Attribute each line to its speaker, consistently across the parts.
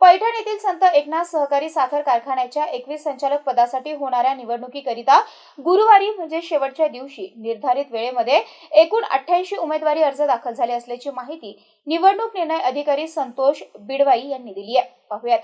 Speaker 1: पैठण येथील संत एकनाथ सहकारी साखर कारखान्याच्या एकवीस संचालक पदासाठी होणाऱ्या निवडणुकीकरिता गुरुवारी म्हणजे शेवटच्या दिवशी निर्धारित वेळेमध्ये एकूण अठ्ठ्याऐंशी उमेदवारी अर्ज दाखल झाले असल्याची माहिती निवडणूक निर्णय अधिकारी संतोष बिडवाई यांनी दिली आहे. पाहुयात.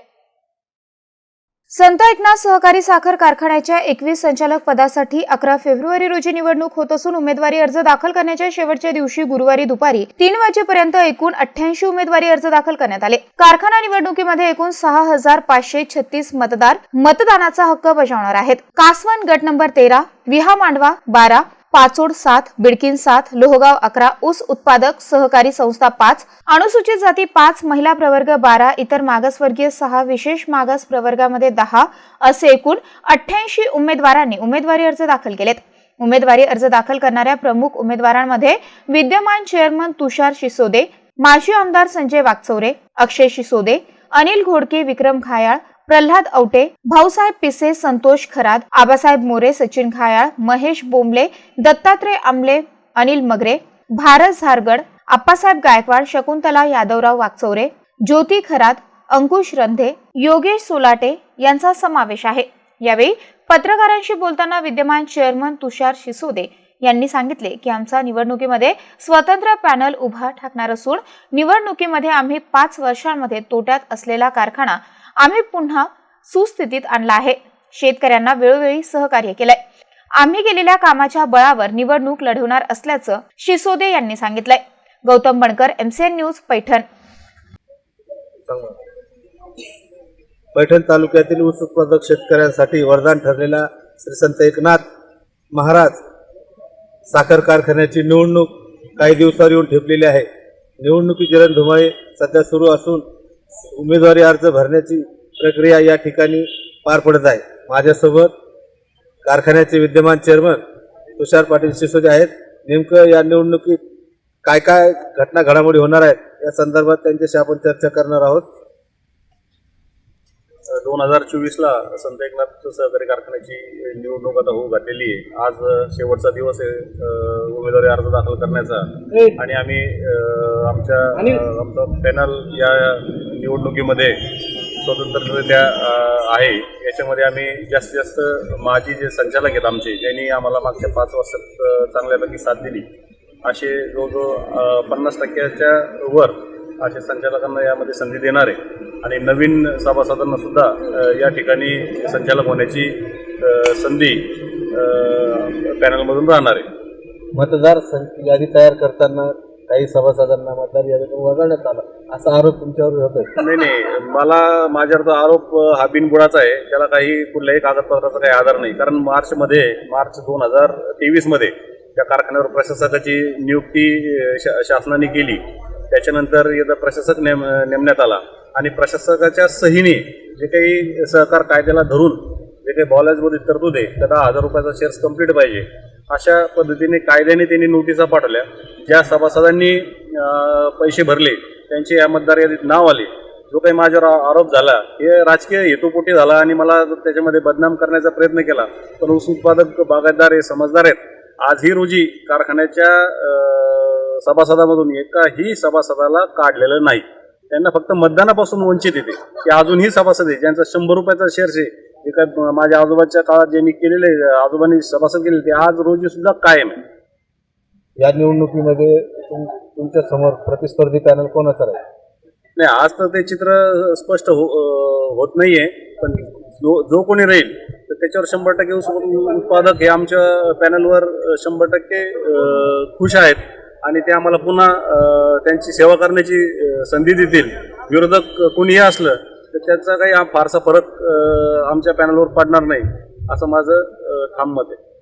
Speaker 1: संत एकनाथ सहकारी साखर कारखान्याच्या एकवीस संचालक पदासाठी अकरा फेब्रुवारी रोजी निवडणूक होत असून उमेदवारी अर्ज दाखल करण्याच्या शेवटच्या दिवशी गुरुवारी दुपारी तीन वाजेपर्यंत एकूण अठ्ठ्याऐंशी उमेदवारी अर्ज दाखल करण्यात आले. कारखाना निवडणुकीमध्ये एकूण सहा हजार पाचशे छत्तीस मतदार मतदानाचा हक्क बजावणार आहेत. कासवन गट नंबर तेरा विहा मांडवा बारा पाचोड सात बिडकीन सात लोहगाव अकरा ऊस उत्पादक सहकारी संस्था पाच अनुसूचित जाती पाच महिला प्रवर्ग बारा इतर मागासवर्गीय सहा विशेष मागास प्रवर्गामध्ये दहा असे एकूण अठ्ठ्याऐंशी उमेदवारांनी उमेदवारी अर्ज दाखल केलेत. उमेदवारी अर्ज दाखल करणाऱ्या प्रमुख उमेदवारांमध्ये विद्यमान चेअरमन तुषार शिसोदे माजी आमदार संजय वागचौरे अक्षय शिसोदे अनिल घोडके विक्रम घायाळ प्रल्हाद औटे भाऊसाहेब पिसे संतोष खरात आबासाहेब मोरे सचिन घायाळ महेश बोंबले दत्तात्रय आमले अनिल मगरे भारत झारगड आप्पासाहेब गायकवाड शकुंतला यादवराव वागचौरे ज्योती खरात अंकुश रंधे योगेश सोलाटे यांचा समावेश आहे. यावेळी पत्रकारांशी बोलताना विद्यमान चेअरमन तुषार शिसोदे यांनी सांगितले की आमचा निवडणुकीमध्ये स्वतंत्र पॅनल उभा ठाकणार असून निवडणुकीमध्ये आम्ही पाच वर्षांमध्ये तोट्यात असलेला कारखाना आम्ही पुन्हा सुस्थितीत आणला आहे. शेतकऱ्यांना वेळोवेळी सहकार्य केलंय. आम्ही केलेल्या कामाच्या बळावर निवडणूक लढवणार असल्याचं शिसोदे यांनी सांगितलंय. Gautam Bankar MCN news Paithan.
Speaker 2: Paithan तालुक्यातील ऊस उत्पादक शेतकऱ्यांसाठी वरदान ठरलेला श्री संत एकनाथ महाराज साखर कारखान्याची निवडणूक काही दिवसावर येऊन ठेपलेली आहे. निवडणुकीची रणधुमाळी सध्या सुरू असून उमेदवारी अर्ज भरण्याची प्रक्रिया या ठिकाणी पार पडत आहे. माझ्यासोबत कारखान्याचे विद्यमान चेअरमन तुषार पाटील सिसोदे आहेत. नेमकं या निवडणुकीत काय काय घटना घडामोडी होणार आहेत या संदर्भात त्यांच्याशी आपण चर्चा करणार आहोत.
Speaker 3: दोन हजार चोवीसला संत एकनाथ सहकारी कारखान्याची निवडणूक आता होऊ घातलेली आहे. आज शेवटचा दिवस आहे उमेदवारी अर्ज दाखल करण्याचा. आणि आम्ही आमच्या आमचा पॅनल या निवडणुकीमध्ये स्वतंत्र त्या आहे. याच्यामध्ये आम्ही जास्तीत जास्त माजी जे संचालक आहेत आमचे त्यांनी आम्हाला मागच्या पाच वर्षात चांगल्यापैकी साथ दिली. असे जवळजवळ पन्नास टक्क्याच्या वर असे संचालकांना यामध्ये संधी देणार आहे आणि नवीन सभासदांना सुद्धा या ठिकाणी संचालक होण्याची संधी पॅनलमधून राहणार आहे.
Speaker 2: मतदार सं- यादी तयार करताना काही सभासदांना मतदार यादीतून वगळण्यात आला. असा आरोप तुमच्यावर होतोय.
Speaker 3: नाही नाही. मला माझ्यावर तो आरोप हा बिनबुडाचा आहे. त्याला काही कुठल्याही कागदपत्राचा काही आधार नाही. कारण मार्चमध्ये मार्च दोन हजार तेवीसमध्ये त्या कारखान्यावर प्रशासकाची नियुक्ती शा शासनाने केली त्याच्यानंतर येतं प्रशासक नेम नेमण्यात आला. आणि प्रशासकाच्या सहीने जे काही सहकार कायद्याला धरून जे काही बॉलेजमध्ये तरतूद आहे त्याला हजार रुपयाचा शेअर्स कंप्लीट पाहिजे. अशा पद्धतीने कायद्याने त्यांनी नोटिसा पाठवल्या. ज्या सभासदांनी पैसे भरले त्यांचे या मतदार यादीत नाव आले. जो काही माझ्यावर आरोप झाला हे राजकीय हेतुपोटी झाला आणि मला त्याच्यामध्ये बदनाम करण्याचा प्रयत्न केला. पण ऊस उत्पादक बागायतदार आहे समजदार आहेत. आजही रोजी कारखान्याच्या सभासदामधून एकाही सभासदाला काढलेलं नाही. त्यांना फक्त मतदानापासून वंचित येते की अजूनही सभासद आहे ज्यांचा शंभर रुपयाचा शेअर्स आहे काय माझ्या आजोबाच्या काळात ज्यांनी केलेले आजोबांनी सभासद केलेले ते आज रोजी सुद्धा कायम आहे.
Speaker 2: या निवडणुकीमध्ये तुम तुमच्यासमोर प्रतिस्पर्धी पॅनल कोणाचं राहील?
Speaker 3: नाही आज तर ते चित्र स्पष्ट हो होत नाहीये पण जो जो कोणी राहील तर त्याच्यावर शंभर टक्के उत्पादक हे आमच्या पॅनलवर शंभर टक्के खुश आहेत आणि ते आम्हाला पुन्हा त्यांची सेवा करण्याची संधी देतील. विरोधक कोणीही असलं तर त्याचा काही हा फारसा फरक आमच्या पॅनलवर पडणार नाही असं माझं ठाम मत आहे.